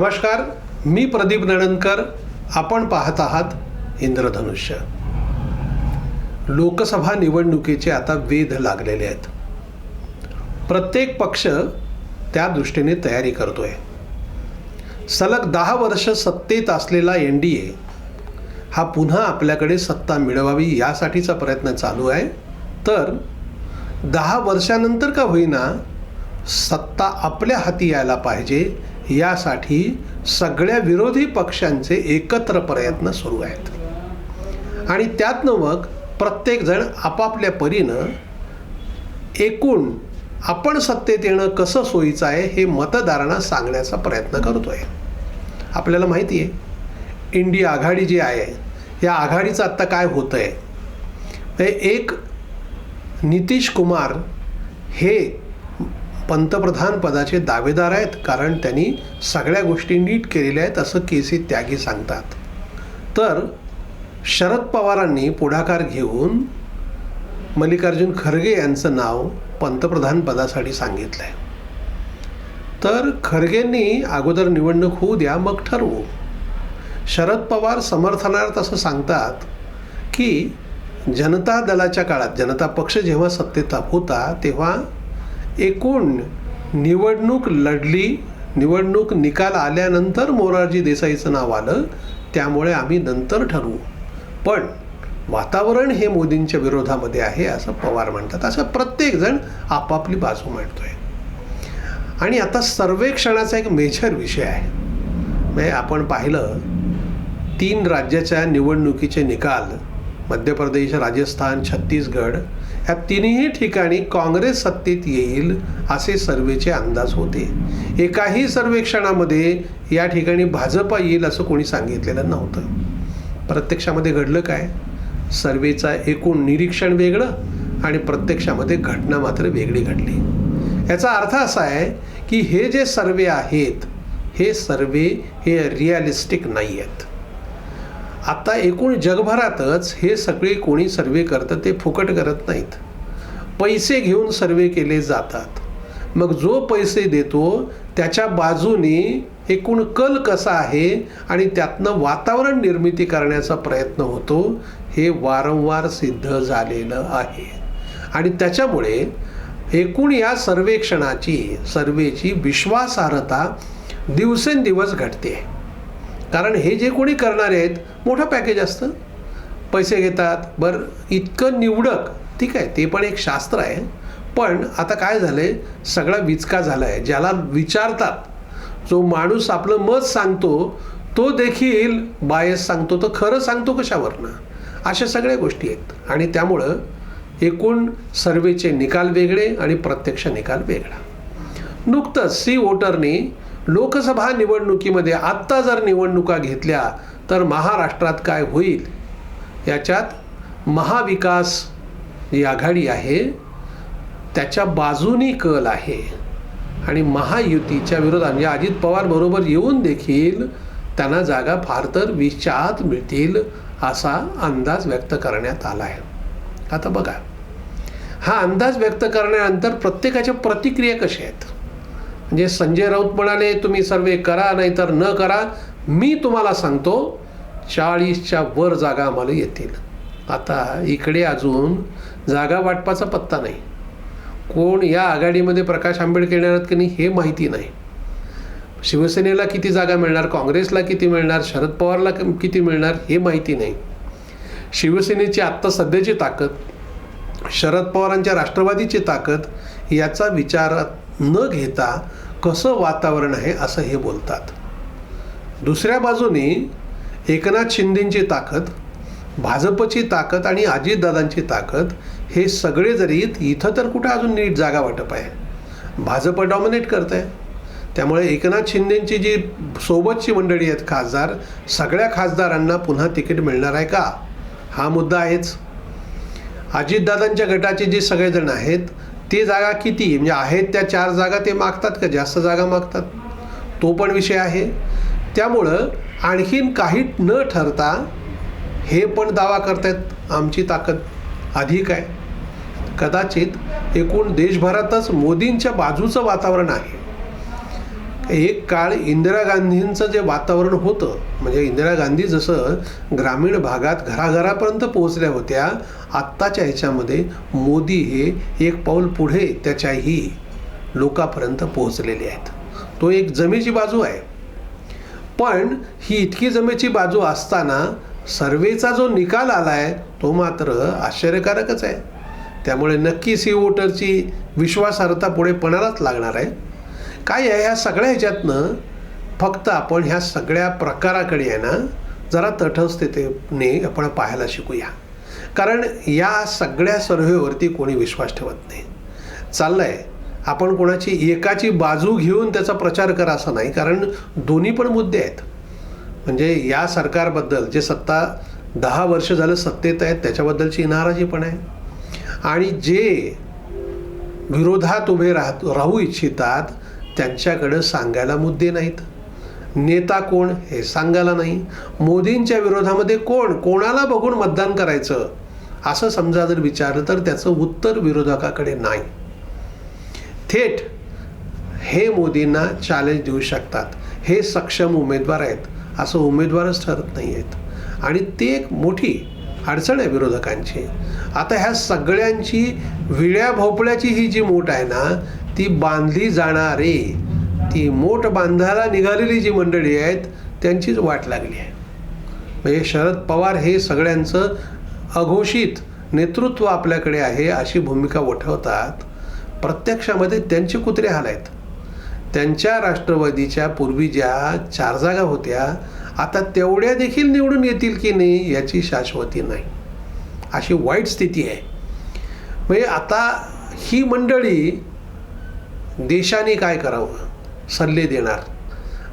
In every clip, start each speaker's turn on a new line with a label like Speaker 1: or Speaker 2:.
Speaker 1: नमस्कार मी प्रदीप नणनकर आपण पाहत आहात इंद्रधनुष्य. लोकसभा निवडणुकीचे आता वेध लागलेले आहेत. प्रत्येक पक्ष त्या दृष्टीने तयारी करतोय. सलग दहा वर्ष सत्तेत असलेला एन डी ए हा पुन्हा आपल्याकडे सत्ता मिळवावी यासाठीचा प्रयत्न चालू आहे. तर दहा वर्षानंतर का होईना सत्ता आपल्या हाती यायला पाहिजे यासाठी सगळ्या विरोधी पक्षांचे एकत्र प्रयत्न सुरू आहेत. आणि त्यातनं मग प्रत्येकजण आपापल्या परीनं एकूण आपण सत्तेत येणं कसं सोयीचं आहे हे मतदारांना सांगण्याचा प्रयत्न करतो आहे आपल्याला माहिती आहे इंडिया आघाडी जी आहे या आघाडीचं आत्ता काय होतं आहे एक नितीश कुमार हे पंतप्रधान पदाचे दावेदार आहेत कारण त्यांनी सगळ्या गोष्टी नीट केलेल्या आहेत असं के सी त्यागी सांगतात. तर शरद पवारांनी पुढाकार घेऊन मल्लिकार्जुन खरगे यांचं नाव पंतप्रधान पदासाठी सांगितलं आहे तर खरगेंनी अगोदर निवडणूक होऊ द्या मग ठरवू. शरद पवार समर्थनार्थ असं सांगतात की जनता दलाच्या काळात जनता पक्ष जेव्हा सत्तेत होता तेव्हा एकूण निवडणूक लढली निवडणूक निकाल आल्यानंतर मोरारजी देसाईचं नाव आलं त्यामुळे आम्ही नंतर ठरवू. पण वातावरण हे मोदींच्या विरोधामध्ये आहे असं पवार म्हणतात. असं प्रत्येकजण आपापली बाजू मांडतोय. आणि आता सर्वेक्षणाचा एक मेजर विषय आहे. म्हणजे आपण पाहिलं तीन राज्याच्या निवडणुकीचे निकाल मध्य प्रदेश राजस्थान छत्तीसगड ह्या तिन्ही ठिकाणी काँग्रेस सत्तेत येईल असे सर्वेचे अंदाज होते. एकाही सर्वेक्षणामध्ये या ठिकाणी भाजपा येईल असं कोणी सांगितलेलं नव्हतं. प्रत्यक्षामध्ये घडलं काय? सर्वेचा एकूण निरीक्षण वेगळं आणि प्रत्यक्षामध्ये घटना मात्र वेगळी घडली. याचा अर्थ असा आहे की हे जे सर्वे आहेत हे सर्वे हे रिॲलिस्टिक नाही आहेत आता एकूण जगभरातच हे सगळे कोणी सर्वे करतं ते फुकट करत नाहीत. पैसे घेऊन सर्वे केले जातात. मग जो पैसे देतो त्याच्या बाजूने एकूण कल कसा आहे आणि त्यातनं वातावरण निर्मिती करण्याचा प्रयत्न होतो हे वारंवार सिद्ध झालेलं आहे. आणि त्याच्यामुळे एकूण या सर्वेक्षणाची सर्वेची विश्वासार्हता दिवसेंदिवस घटते. कारण हे जे कोणी करणारे आहेत मोठं पॅकेज असतं. पैसे घेतात. बरं इतकं निवडक. ठीक आहे ते पण एक शास्त्र आहे. पण आता काय झालं आहे सगळा विचका झाला आहे ज्याला विचारतात जो माणूस आपलं मत सांगतो तो देखील बायस सांगतो. तर खरं सांगतो कशावरनं? अशा सगळ्या गोष्टी आहेत. आणि त्यामुळं एकूण सर्वेचे निकाल वेगळे आणि प्रत्यक्ष निकाल वेगळा. नुकतंच सी वोटरनी लोकसभा निवडणुकीमध्ये आत्ता जर निवडणुका घेतल्या तर महाराष्ट्रात काय होईल? याच्यात महाविकास जी आघाडी आहे त्याच्या बाजूनी कल आहे आणि महायुतीच्या विरोधात म्हणजे अजित पवार बरोबर येऊन देखील त्यांना जागा फार तर वीसच्या आत मिळतील असा अंदाज व्यक्त करण्यात आला आहे आता बघा. हा अंदाज व्यक्त करण्यानंतर प्रत्येकाच्या प्रतिक्रिया कशा आहेत? म्हणजे संजय राऊत म्हणाले तुम्ही सर्वे करा नाहीतर न करा. मी तुम्हाला सांगतो चाळीसच्या वर जागा आम्हाला येतील. आता इकडे अजून जागा वाटपाचा पत्ता नाही. कोण या आघाडीमध्ये प्रकाश आंबेडकर येणार आहेत की नाही हे माहिती नाही. शिवसेनेला किती जागा मिळणार काँग्रेसला किती मिळणार शरद पवारला किती मिळणार हे माहिती नाही. शिवसेनेची आत्ता सध्याची ताकद शरद पवारांच्या राष्ट्रवादीची ताकद याचा विचार न घेता कसं वातावरण आहे असं हे बोलतात. दुसऱ्या बाजूने एकनाथ शिंदेची ताकद भाजपची ताकद आणि अजितदादांची ताकद हे सगळे जरी इथं तर कुठं अजून नीट जागा वाटप आहे. भाजप डॉमिनेट करत आहे त्यामुळे एकनाथ शिंदेंची जी सोबतची मंडळी आहेत खासदार सगळ्या खासदारांना पुन्हा तिकीट मिळणार आहे का? हा मुद्दा आहेच. अजितदादांच्या गटाचे जे सगळेजण आहेत ते जागा किती? म्हणजे आहेत त्या चार जागा ते मागतात का? जास्त जागा मागतात? तो पण विषय आहे. त्यामुळं आणखीन काही न ठरता हे पण दावा करतायत. आमची ताकद अधिक आहे. कदाचित एकूण देशभरातच मोदींच्या बाजूचं वातावरण आहे. एक काळ इंदिरा गांधींचं जे वातावरण होतं म्हणजे इंदिरा गांधी जसं ग्रामीण भागात घराघरापर्यंत पोहोचल्या होत्या आत्ताच्या ह्याच्यामध्ये मोदी हे एक पाऊल पुढे त्याच्याही लोकापर्यंत पोहोचलेले आहेत. तो एक जमेची बाजू आहे. पण ही इतकी जमेची बाजू असताना सर्वेचा जो निकाल आला आहे तो मात्र आश्चर्यकारकच आहे. त्यामुळे नक्की सी वोटरची विश्वासार्हता पुढे पणालाच लागणार आहे. काय आहे ह्या सगळ्या ह्याच्यातनं फक्त आपण ह्या सगळ्या प्रकाराकडे आहे ना जरा तटस्थतेने आपण पाहायला शिकूया. कारण या सगळ्या सर्व्हेवरती कोणी विश्वास ठेवत नाही. चाललंय आपण कोणाची एकाची बाजू घेऊन त्याचा प्रचार करा असं नाही कारण दोन्ही पण मुद्दे आहेत. म्हणजे या सरकारबद्दल जे सत्ता दहा वर्ष झालं सत्तेत आहेत त्याच्याबद्दलची नाराजी पण आहे. आणि जे विरोधात उभे राहत राहू इच्छितात त्यांच्याकडं सांगायला मुद्दे नाहीत. नेता कोण हे सांगायला नाही. मोदींच्या विरोधामध्ये कोण? कोणाला बघून मतदान करायचं? असं समजा जर विचारलं तर त्याचं उत्तर विरोधकाकडे नाही. थेट हे मोदींना चॅलेंज देऊ शकतात. हे सक्षम उमेदवार आहेत. असं उमेदवारच ठरत नाही आहेत आणि ते एक मोठी अडचण आहे विरोधकांची. आता ह्या सगळ्यांची विळ्या भोपळ्याची ही जी मोठ आहे ना ती बांधली जाणारे. ती मोठ बांधायला निघालेली जी मंडळी आहेत त्यांचीच वाट लागली आहे. म्हणजे शरद पवार हे सगळ्यांचं अघोषित नेतृत्व आपल्याकडे आहे अशी भूमिका उठवतात प्रत्यक्षामध्ये त्यांचे कुत्रे हाल आहेत त्यांच्या राष्ट्रवादीच्या पूर्वी ज्या चार जागा होत्या आता तेवढ्या देखील निवडून येतील की नाही याची शाश्वती नाही. अशी वाईट स्थिती आहे. म्हणजे आता ही मंडळी देशाने काय करावं? सल्ले देणार.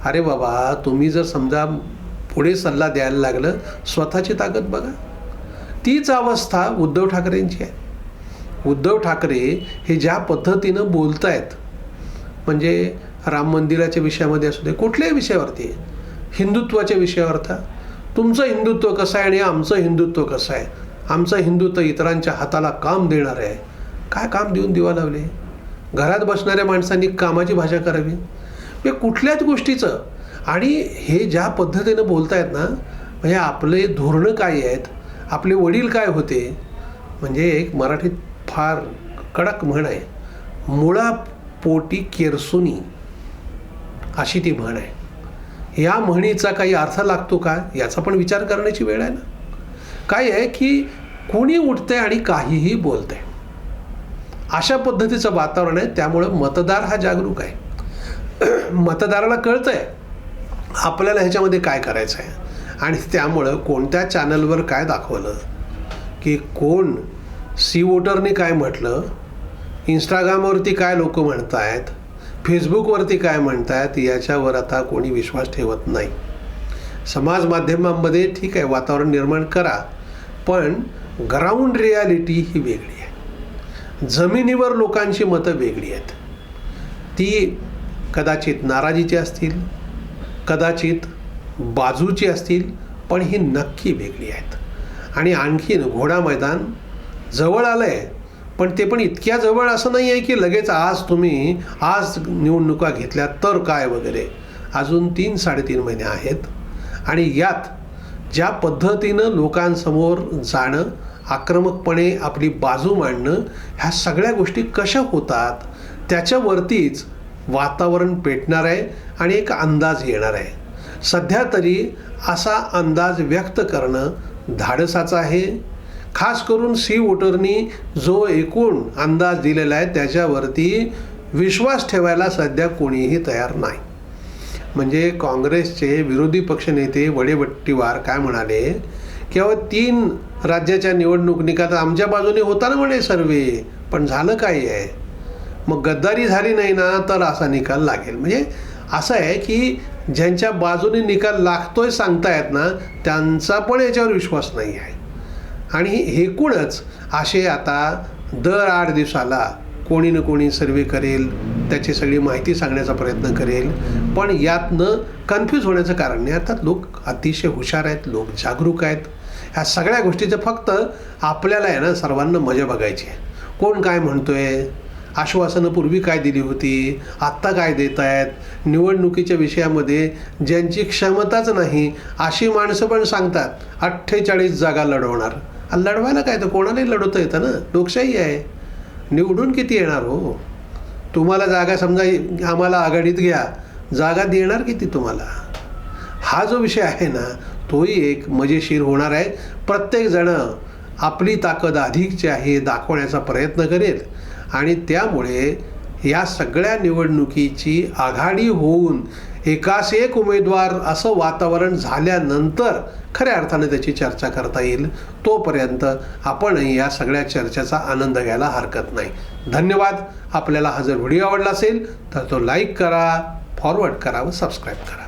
Speaker 1: अरे बाबा तुम्ही जर समजा पुढे सल्ला द्यायला लागलं स्वतःची ताकद बघा. तीच अवस्था उद्धव ठाकरेंची आहे. उद्धव ठाकरे हे ज्या पद्धतीनं बोलत आहेत म्हणजे राम मंदिराच्या विषयामध्ये असू दे कुठल्याही विषयावरती हिंदुत्वाच्या विषयावरता तुमचं हिंदुत्व कसं आहे आणि आमचं हिंदुत्व कसं आहे? आमचं हिंदुत्व इतरांच्या हाताला काम देणार आहे. काय काम देऊन दिवा लावले? घरात बसणाऱ्या माणसांनी कामाची भाषा करावी. म्हणजे कुठल्याच गोष्टीचं. आणि हे ज्या पद्धतीनं बोलतायत ना म्हणजे आपले धोरणं काय आहेत आपले वडील काय होते म्हणजे एक मराठीत फार कडक म्हण आहे. मुळा पोटी केरसुनी अशी ती म्हण आहे. या म्हणीचा काही अर्थ लागतो का? याचा पण विचार करण्याची वेळ आहे ना. काय आहे की कोणी उठतंय आणि काहीही बोलतंय. अशा पद्धतीचं वातावरण आहे त्यामुळं मतदार हा जागरूक आहे. मतदाराला कळतं आहे आपल्याला ह्याच्यामध्ये काय करायचं आहे. आणि त्यामुळं कोणत्या चॅनलवर काय दाखवलं की कोण सी वोटरने काय म्हटलं इंस्टाग्रामवरती काय लोक म्हणत आहेत फेसबुकवरती काय म्हणतायत याच्यावर आता कोणी विश्वास ठेवत नाही. समाज माध्यमांमध्ये ठीक आहे वातावरण निर्माण करा पण ग्राउंड रियालिटी ही वेगळी आहे. जमिनीवर लोकांची मतं वेगळी आहेत. ती कदाचित नाराजीची असतील कदाचित बाजूची असतील पण ही नक्की वेगळी आहेत. आणि आणखीन घोडा मैदान जवळ आलं आहे पण ते पण इतक्या जवळ असं नाही आहे की लगेच आज तुम्ही आज निवडणुका घेतल्या तर काय वगैरे. अजून तीन साडेतीन महिने आहेत. आणि यात ज्या पद्धतीनं लोकांसमोर जाणं आक्रमकपणे आपली बाजू मांडणं ह्या सगळ्या गोष्टी कशा होतात त्याच्यावरतीच वातावरण पेटणार आहे आणि एक अंदाज येणार आहे. सध्या तरी असा अंदाज व्यक्त करणं धाडसाचं आहे. खास करून सी वोटरनी जो एकूण अंदाज दिलेला आहे त्याच्यावरती विश्वास ठेवायला सध्या कोणीही तयार नाही. म्हणजे काँग्रेसचे विरोधी पक्षनेते वडेवट्टीवार काय म्हणाले की अहो तीन राज्याच्या निवडणूक निकाल आमच्या बाजूने होता ना म्हणे सर्वे. पण झालं काय आहे मग गद्दारी झाली नाही ना तर असा निकाल लागेल. म्हणजे असं आहे की ज्यांच्या बाजूने निकाल लागतोय सांगतायत ना त्यांचा पण याच्यावर विश्वास नाही आहे. आणि एकूणच असे आता दर आठ दिवसाला कोणी ना कोणी सर्वे करेल त्याची सगळी माहिती सांगण्याचा प्रयत्न करेल. पण यातनं कन्फ्यूज होण्याचं कारण नाही. अर्थात लोक अतिशय हुशार आहेत लोक जागरूक आहेत. ह्या सगळ्या गोष्टीचं फक्त आपल्याला आहे ना सर्वांना मजा बघायची आहे. कोण काय म्हणतोय? आश्वासनं पूर्वी काय दिली होती? आत्ता काय देत आहेत निवडणुकीच्या विषयामध्ये ज्यांची क्षमताच नाही अशी माणसं पण सांगतात अठ्ठेचाळीस जागा लढवणार. लढवायला काय तर कोणालाही लढवता येतं ना? लोकशाही आहे. निवडून किती येणार हो? तुम्हाला जागा समजा आम्हाला आघाडीत घ्या. जागा देणार किती तुम्हाला? हा जो विषय आहे ना तोही एक मजेशीर होणार आहे. प्रत्येकजणं आपली ताकद अधिकची आहे दाखवण्याचा प्रयत्न करेल. आणि त्यामुळे या सगळ्या निवडणुकीची आघाडी होऊन एकास एक उमेदवार असं वातावरण झाल्यानंतर खऱ्या अर्थाने त्याची चर्चा करता येईल. तोपर्यंत आपणही या सगळ्या चर्चेचा आनंद घ्यायला हरकत नाही. धन्यवाद. आपल्याला हा जर व्हिडिओ आवडला असेल तर तो लाईक करा फॉरवर्ड करा व सबस्क्राईब करा.